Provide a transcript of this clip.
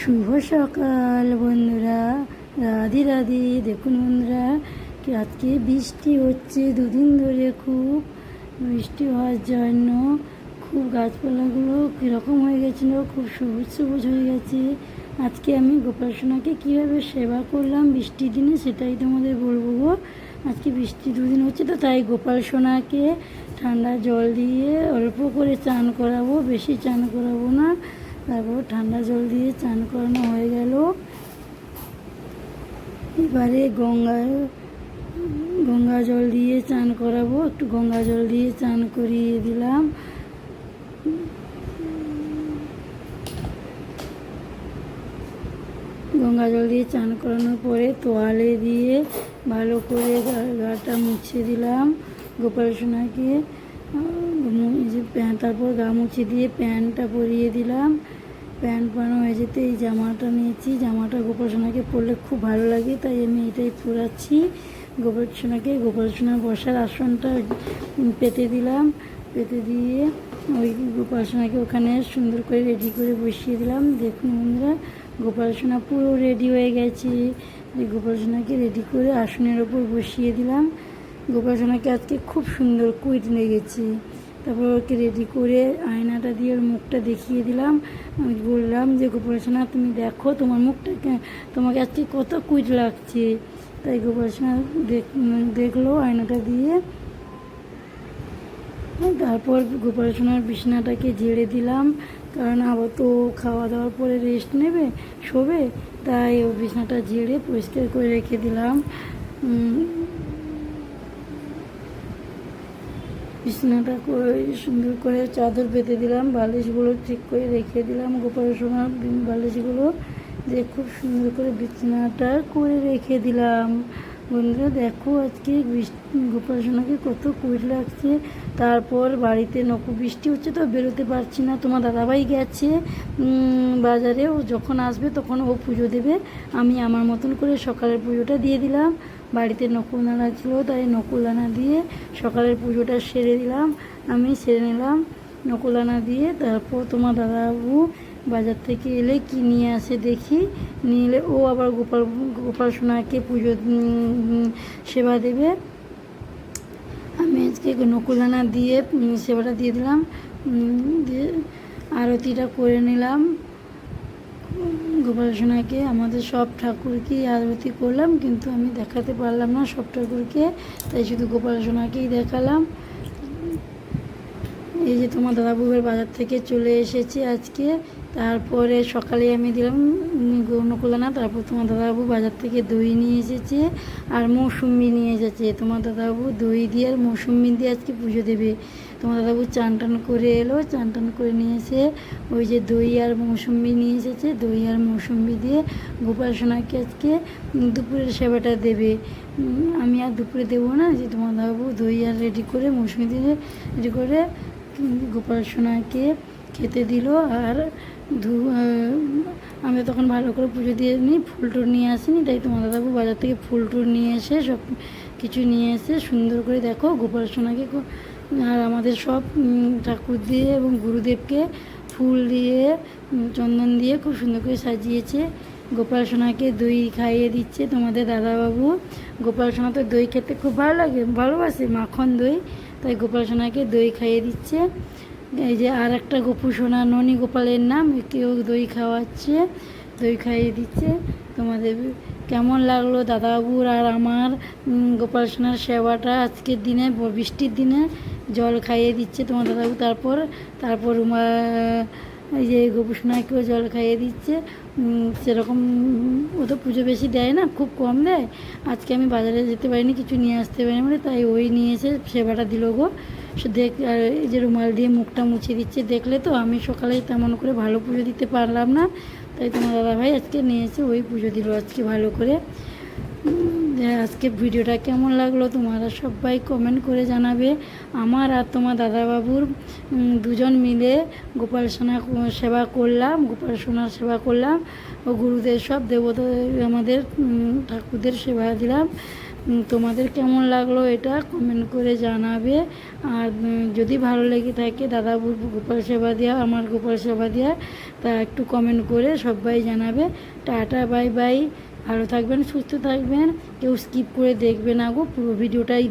শুভ সকাল, বন্ধুরা। রাধে রাধে। দেখুন, বন্ধুরা আজকে বৃষ্টি হচ্ছে দুদিন ধরে খুব। বৃষ্টি হওয়ার জন্য খুব গাছপালাগুলো কীরকম হয়ে গেছিল, খুব সবুজ সবুজ হয়ে গেছে। আজকে আমি গোপাল সোনাকে কীভাবে সেবা করলাম বৃষ্টির দিনে সেটাই তোমাদের বলব গো। আজকে বৃষ্টি দুদিন হচ্ছে তো, তাই গোপাল সোনাকে ঠান্ডা জল দিয়ে অল্প করে চান করাবো, বেশি চান করাবো না। তারপর ঠান্ডা জল দিয়ে চান করানো হয়ে গেল। এবারে গঙ্গা গঙ্গা জল দিয়ে চান করাবো। একটু গঙ্গা জল দিয়ে চান করিয়ে দিলাম। গঙ্গা জল দিয়ে চান করানোর পরে তোয়ালে দিয়ে ভালো করে গাটা মুছে দিলাম। গোপাল সোনাকে যে তারপর গা মুছে দিয়ে প্যান্টটা পরিয়ে দিলাম। প্যান্ট পরানো হয়ে যেতে এই জামাটা নিয়েছি। জামাটা গোপাল সোনাকে পরলে খুব ভালো লাগে, তাই আমি এটাই পরাচ্ছি। গোপাল সোনাকে, গোপাল বসার আসনটা পেতে দিলাম। পেতে দিয়ে ওই গোপাল সোনাকে ওখানে সুন্দর করে রেডি করে বসিয়ে দিলাম। দেখুন বন্ধুরা, গোপাল সোনা পুরো রেডি হয়ে গেছে। গোপাল সোনাকে রেডি করে আসনের ওপর বসিয়ে দিলাম। গোপাল সোনাকে আজকে খুব সুন্দর কুইট লেগেছে। তারপর ওকে রেডি করে আয়নাটা দিয়ে ওর মুখটা দেখিয়ে দিলাম। আমি বললাম যে গোপাল সোনা তুমি দেখো তোমার মুখটা তোমাকে আজকে কত কুইট লাগছে? তাই গোপাল সোনা দেখ- দেখল আয়নাটা দিয়ে। তারপর গোপাল সোনার বিছানাটাকে ঝেড়ে দিলাম। কারণ আবার তো খাওয়া দাওয়ার পরে রেস্ট নেবে, শোবে। তাই ও বিছানাটা ঝেড়ে পরিষ্কার করে রেখে দিলাম। বিছানাটা করে সুন্দর করে চাদর পেতে দিলাম, বালিশগুলো ঠিক করে রেখে দিলাম গোপাল সোনার বি- বালিশগুলো দিয়ে খুব সুন্দর করে বিছানাটা করে রেখে দিলাম। বন্ধুরা, দেখো আজকে বৃষ্টি গোপাল সোনাকে কত কুইট লাগছে। তারপর বাড়িতে নকু বৃষ্টি হচ্ছে তো বেরোতে পারছি না, তোমার দাদাভাই গেছে। বাজারে ও যখন আসবে তখন ও পুজো দেবে। আমি আমার মতন করে সকালের পুজোটা দিয়ে দিলাম। বাড়িতে নকুলদানা ছিল, তাই নকুলদানা দিয়ে সকালের পুজোটা সেরে দিলাম। আমি সেরে নিলাম নকুলদানা দিয়ে, তারপর তোমার দাদাবাবু বাজার থেকে এলে কি নিয়ে আসে দেখি। নিয়ে এলে ও আবার গোপাল গোপাল সোনাকে পুজো সেবা দেবে। আমি আজকে নকুলদানা দিয়ে সেবাটা দিয়ে দিলাম। দিয়ে আরতিটা করে নিলাম। গোপাল সোনাকে আমাদের সব ঠাকুরকে আরতি করলাম, কিন্তু আমি দেখাতে পারলাম না সব ঠাকুরকে, তাই শুধু গোপাল সোনাকেই দেখালাম। এই যে তোমার দাদাবুবের বাজার থেকে চলে এসেছি আজকে। তারপরে সকালে আমি দিলাম নকুলানা তারপর তোমার দাদাবাবু বাজার থেকে দই নিয়ে এসেছে আর মৌসুম্বি নিয়ে এসেছে। তোমার দাদাবাবু দই দিয়ে আর মৌসুম্বি দিয়ে আজকে পুজো দেবে। তোমার দাদাবাবু চান টান করে এলো, চান টান করে নিয়ে এসে ওই যে দই আর মৌসুম্বি নিয়ে এসেছে, দই আর মৌসুম্বি দিয়ে গোপাল সোনাকে আজকে দুপুরের সেবাটা দেবে। আমি আর দুপুরে দেবো না, যে তোমার দাদাবাবু দই আর রেডি করে মৌসুমি দিয়ে রেডি করে গোপাল সোনাকে খেতে দিল আর ধু আমি তখন ভালো করে পুজো দিয়ে নিই ফুল টুল নিয়ে আসিনি, তাই তোমার দাদাবু বাজার থেকে ফুল টুল নিয়ে এসে সব কিছু নিয়ে এসে সুন্দর করে দেখো, গোপাল সোনাকে আর আমাদের সব ঠাকুর দিয়ে এবং গুরুদেবকে ফুল দিয়ে চন্দন দিয়ে খুব সুন্দর করে সাজিয়েছে। গোপাল সোনাকে দই খাইয়ে দিচ্ছে তোমাদের দাদাবাবু গোপাল সোনা তো দই খেতে খুব ভালো লাগে, ভালোবাসে মাখন দই, তাই গোপাল সোনাকে দই খাইয়ে দিচ্ছে। এই যে আর একটা গোপু সোনা, ননী গোপালের নাম কেউ দই খাওয়াচ্ছে, দই খাইয়ে দিচ্ছে। তোমাদের কেমন লাগল দাদাবাবুর আর আমার গোপাল সোনার সেবাটা আজকের দিনে বৃষ্টির দিনে? জল খাইয়ে দিচ্ছে তোমার দাদাবাবু তারপর তারপর উমা- এই যে গোপু সোনাকেও জল খাইয়ে দিচ্ছে। সেরকম, ও তো পুজো বেশি দেয় না, খুব কম দেয়। আজকে আমি বাজারে যেতে পারিনি, কিছু নিয়ে আসতে পারিনি বলে, তাই ওই নিয়ে এসে সেবাটা দিল গো। দেখ এই যে রুমাল দিয়ে মুখটা মুছে দিচ্ছে, দেখলে তো আমি সকালে তেমন করে ভালো পুজো দিতে পারলাম না। তাই তোমার দাদাভাই আজকে নিয়ে এসে ওই পুজো দিল আজকে ভালো করে। আজকে ভিডিওটা কেমন লাগল তোমরা সবাই কমেন্ট করে জানাবে। আমার আর তোমার দাদাবাবুর দুজন মিলে গোপাল সোনা সেবা করলাম, গোপাল সোনার সেবা করলাম। ও গুরুদের সব দেবতা আমাদের ঠাকুরদের সেবা দিলাম। তোমাদের কেমন লাগল এটা কমেন্ট করে জানাবে। আর যদি ভালো লেগে থাকে, দাদা গোপাল সেবা দেওয়া আমার গোপাল সেবা দেওয়া তা একটু কমেন্ট করে সবাই জানাবে। টাটা বাই বাই ভালো থাকবেন, সুস্থ থাকবেন। কেউ স্কিপ করে দেখবে না গো, পুরো ভিডিওটাই